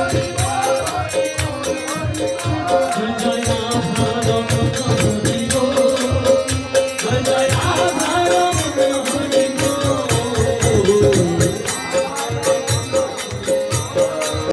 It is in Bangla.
জয় জয় রাধা রমণ